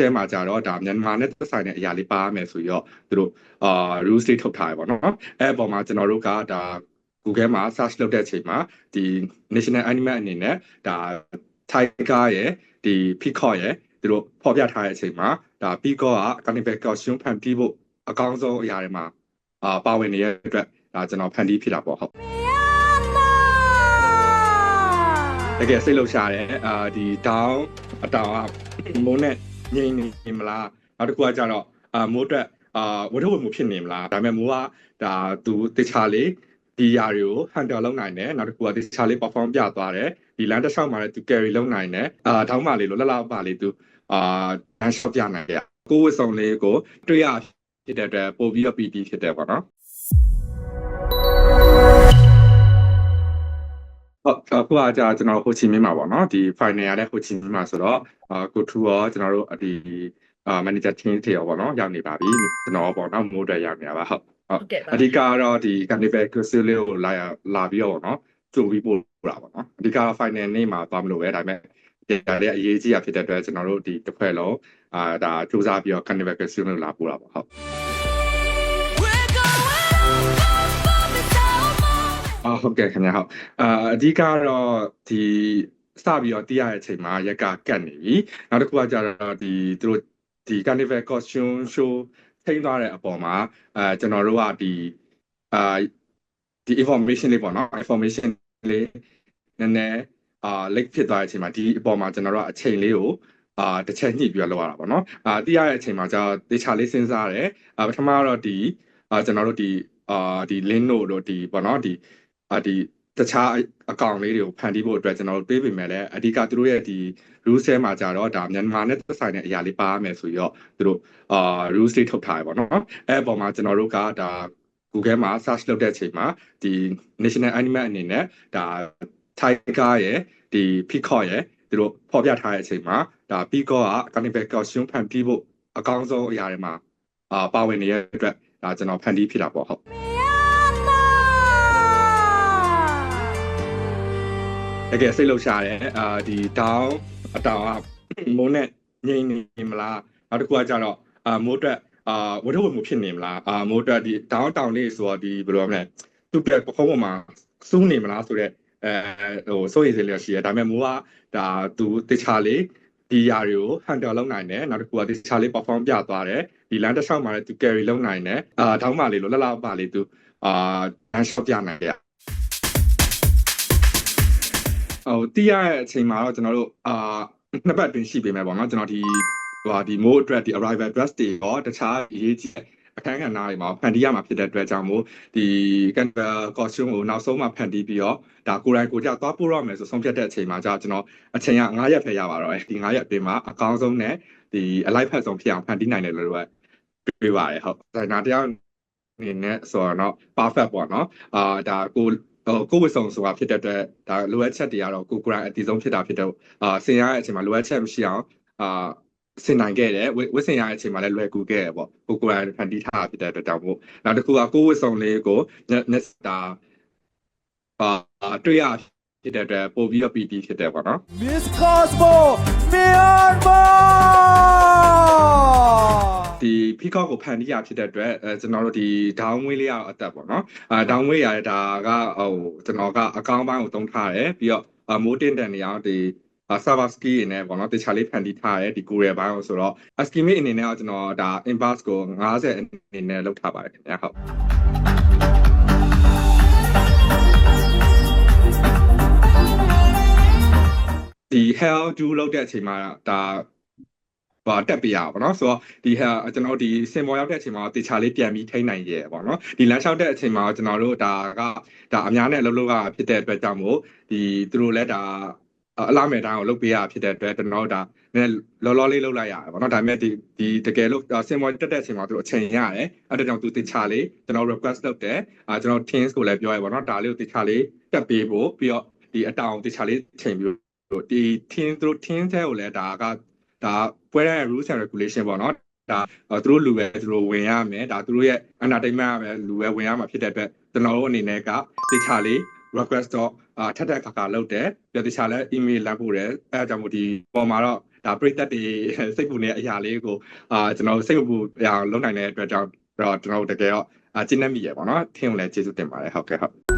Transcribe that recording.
ထဲမှာကြတော့ဒါမြန်မာနဲ့သက်ဆိုင်တဲ့အရာလေးပါရမယ်ဆိုပြီးတော့သူတို့အာ rules တွေထုတ်ထားရပါတော့အဲ့အပေါ်မှာကျွန်တော်တို့ကဒါ Google မှာ search လုပ်တဲ့အချိန်မှာဒီ national animal အနေနဲ့ဒါ tiger ရဲ့ဒီ peacock ရဲ့သူတို့ဖော်ပြထားတဲ့အချိန်မှာဒါ peacock က carnival costume ဖန်တီးဖို့အကောင်းဆုံးအရာတွေမှာအာပါဝင်နေတဲ့အတွက်ဒါကျွန်တော်ဖန်တီးဖြစ်တာပေါ့ဟုတ်တကယ်စိတ်လှုပ်ရှားတယ်အာဒီတောင်းအတောင်ကမိုးနဲ့ ငိမ့်နေမလားနောက်တစ်ခုကကြတော့အာမိုးအတွက်အာဝတ္ထုဝမှုဖြစ်နေမလားဒါပေမဲ့မိုးကဒါသူတခြားလေးဒီຢာတွေကို handle လုပ်နိုင်တယ်နောက်တစ်ခုကတခြားလေး perform ပြသွားတယ်ဒီ land တစ်လျှောက်မှာလည်းသူ carry လုပ်နိုင်တယ်အာထောင်းပါလေးလို့လှလှပါလေးသူအာ dance shot ပြနိုင်တယ်ကိုယ်ဝတ်ဆောင်လေးကိုတွေ့ရဖြစ်တဲ့အတွက်ပို့ပြီးတော့ PT ဖြစ်တယ်ပေါ့နော် အခုကကြာကျွန်တော်ဟိုချီမင်းမှာပေါ့နော်ဒီ final ရတဲ့ဟိုချီမင်းမှာဆိုတော့အာကိုထူရောကျွန်တော်တို့ဒီအာ manager team တွေရောပေါ့နော်ရောက်နေပါပြီကျွန်တော်ပေါ့နော်မိုးတွေရောက်နေတာပါဟုတ်ဟုတ်အဓိကကတော့ဒီ carnival cruise လေးကိုလာလာပြီးတော့ပေါ့နော်ကြိုပြီးပို့တာပေါ့နော်အဓိက final နေ့မှာသွားမလို့ပဲဒါပေမဲ့ဒါလေးအရေးကြီးတာဖြစ်တဲ့အတွက်ကျွန်တော်တို့ဒီတစ်ဖွဲ့လုံးအာဒါစူးစမ်းပြီးတော့ carnival cruise လေးလာပို့တာပေါ့ဟုတ် ဟုတ်ကဲ့ခင်ဗျာဟုတ်အာအဓိကတော့ဒီစပြီးတော့တည်ရတဲ့အချိန်မှာရက်ကကတ်နေပြီနောက်တစ်ခုကကြတော့ဒီသူတို့ဒီ carnival costume show ထိန်းသွားတဲ့အပေါ်မှာအဲကျွန်တော်တို့ကဒီအာဒီ information လေးပေါ့နော် information လေးနည်းနည်းအာ late ဖြစ်သွားတဲ့အချိန်မှာဒီအပေါ်မှာကျွန်တော်တို့ကအချိန်လေးကိုအာတစ်ချက်ညှိပြီးတော့လောက်ရတာပေါ့နော်အာသိရတဲ့အချိန်မှာကျတော့တေချာလေးစဉ်းစားရတယ်အာပထမတော့ဒီအာကျွန်တော်တို့ဒီအာဒီ link တို့တို့ဒီပေါ့နော်ဒီ အာဒီတခြားအကောင့်လေးတွေကိုဖန်တီးဖို့အတွက်ကျွန်တော်တို့တွေးပေမဲ့လည်းအဓိကသူတို့ရဲ့ဒီ rules ထဲမှာကြတော့ဒါမြန်မာနဲ့သက်ဆိုင်တဲ့အရာလေးပါရမယ်ဆိုပြီးတော့သူတို့အာ rules တွေထုတ်ထားရပါတော့အဲ့အပေါ်မှာကျွန်တော်တို့ကဒါ Google မှာ search လုပ်တဲ့အချိန်မှာဒီ national animal အနေနဲ့ဒါ tiger ရဲ့ဒီ peacock ရဲ့သူတို့ဖော်ပြထားတဲ့အချိန်မှာဒါ peacock က carnival costume ဖန်တီးဖို့အကောင်းဆုံးအရာတွေမှာအာပါဝင်နေတဲ့အတွက်ဒါကျွန်တော်ဖန်တီးဖြစ်တာပေါ့ဟုတ် တကယ်စိတ်လှုပ်ရှားတယ်အာဒီတောင်းအတောင်ကမိုးနဲ့ငိမ့်နေမလားနောက်တစ်ခုကကြတော့အာမိုးအတွက်အာဝတ္ထုဝမှုဖြစ်နေမလားအာမိုးအတွက်ဒီတောင်းတောင်လေးဆိုတော့ဒီဘယ်လိုမလဲသူ့အတွက်ပခုံးပေါ်မှာစူးနေမလားဆိုတော့အဲဟိုစိုးရိမ်စိတ်လေးရှိတယ်ဒါပေမဲ့မိုးကဒါသူတခြားလေးဒီຢာတွေကို handle လုပ်နိုင်တယ်နောက်တစ်ခုကတခြားလေး perform ပြသွားတယ်ဒီ land တစ်လျှောက်မှာလည်းသူ carry လုပ်နိုင်တယ်အာထောင်းပါလေးလို့လှလှပါလေးသူအာ dance shot ပြနိုင်တယ် ဟိုတီးရတဲ့အချိန်မှာတော့ကျွန်တော်တို့အာနှစ်ပတ်အတွင်းရှိပေမဲ့ပေါ့နော်ကျွန်တော်ဒီဟိုဒီ mode address ဒီ arrival address တွေရောတခြားအရေးကြီးအခန်းကဏ္ဍတွေမှာဖန်တီးရမှာဖြစ်တဲ့အတွက်ကြောင့်မို့ဒီ Canva costume ကိုနောက်ဆုံးမှဖန်တီးပြီးတော့ဒါကိုယ်တိုင်ကိုယ်ကြသွားပို့ရမယ်ဆိုဆုံးဖြတ်တဲ့အချိန်မှာကြာကျွန်တော်အချိန်က9ရက်ပဲရပါတော့ဒီ9ရက်အတွင်းမှာအကောင်းဆုံးနဲ့ဒီအလိုက်ဖက်ဆုံးဖြစ်အောင်ဖန်တီးနိုင်တယ်လို့တော့တွေ့ပါတယ်ဟုတ်ဒါနာတရားအနေနဲ့ဆိုတော့ perfect ပေါ့နော်အာဒါကို ဟိုကိုဝစ်ဆောင်ဆိုတာဖြစ်တဲ့အတွက်ဒါလိုအပ်ချက်တွေကတော့ကိုကိုရိုင်းအတီဆုံးဖြစ်တာဖြစ်တော့အာဆင်ရတဲ့အချိန်မှာလိုအပ်ချက်မရှိအောင်အာဆင်နိုင်ခဲ့တယ်ဝစ်ဆင်ရတဲ့အချိန်မှာလည်းလွယ်ကူခဲ့တယ်ပေါ့ကိုကိုရိုင်းဖန်တီးထားဖြစ်တဲ့အတွက်ကြောင့်မို့နောက်တစ်ခုကကိုဝစ်ဆောင်လေးကို net တာအာတွေ့ရဖြစ်တဲ့အတွက်ပို့ပြီးတော့ PT ဖြစ်တယ်ပေါ့နော် Miss Cosmo Myanmar peacock ကိုဖန်တီးရဖြစ်တဲ့အတွက်အဲကျွန်တော်တို့ဒီ down way လေးရအသက်ပေါ့နော်အာ down way ရတဲ့ဒါကဟိုကျွန်တော်ကအကောင့်ပိုင်းကိုတုံးထားတယ်ပြီးတော့မိုးတင်တန်နေအောင်ဒီ server ski နေနဲ့ပေါ့နော်တခြားလေးဖန်တီးထားတယ်ဒီ courier ဘိုင်းကိုဆိုတော့ estimate အနေနဲ့ကျွန်တော်ဒါ inbox ကို90အနေနဲ့လောက်ထားပါတယ်ခင်ဗျာဟုတ်ဒီ hell do လောက်တဲ့အချိန်မှာဒါ ပါတက်ပြရပါတော့ဆိုတော့ဒီဟာကျွန်တော်ဒီစင်ပေါ်ရောက်တဲ့အချိန်မှာတေချာလေးပြန်ပြီးထိန်းနိုင်ရဲပေါ့နော်ဒီလမ်းလျှောက်တဲ့အချိန်မှာကျွန်တော်တို့ဒါကဒါအများနဲ့အလုပ်လုပ်ရဖြစ်တဲ့အတွက်ကြောင့်မို့ဒီသူတို့လည်းဒါအလားမဲ့တိုင်းကိုလုပ်ပေးရဖြစ်တဲ့အတွက်ကျွန်တော်တို့ဒါနည်းလောလောလေးလုပ်လိုက်ရတယ်ပေါ့နော်ဒါပေမဲ့ဒီဒီတကယ်လို့စင်ပေါ်တက်တဲ့အချိန်မှာသူတို့အချိန်ရတယ်အဲ့ဒါကြောင့်သူတေချာလေးကျွန်တော် request လုပ်တယ်အာကျွန်တော် teams ကိုလည်းပြောရပါတော့ဒါလေးကိုတေချာလေးတက်ပေးဖို့ပြီးတော့ဒီအတောင်တေချာလေးချိန်ပြီးတော့ဒီ team သူတို့ team ထဲကိုလည်းဒါက ဒါပွဲတဲ့ rules and regulation ပေါ့နော်ဒါသူတို့လူပဲသူတို့ဝင်ရမယ်ဒါသူတို့ရဲ့ entertainment ပဲလူပဲဝင်ရမှာဖြစ်တဲ့အတွက်ကျွန်တော်တို့အနေနဲ့ကတခြားလေး request တော့အာထက်ထက်ခါခါလုပ်တယ်ပြီးတော့တခြားလဲ email လမ်းပို့တယ်အဲအကြောင်းမို့ဒီပေါ်မှာတော့ဒါပရိသတ်တွေစိတ်ပူနေတဲ့အရာလေးကိုအာကျွန်တော်စိတ်ပူအရာလုံးနိုင်တဲ့အတွက်ကြောင့်တော့ကျွန်တော်တို့တကယ်တော့အကျဉ်းနေမိရပါတော့ထင်းကိုလည်းကျေးဇူးတင်ပါတယ်ဟုတ်ကဲ့ဟုတ်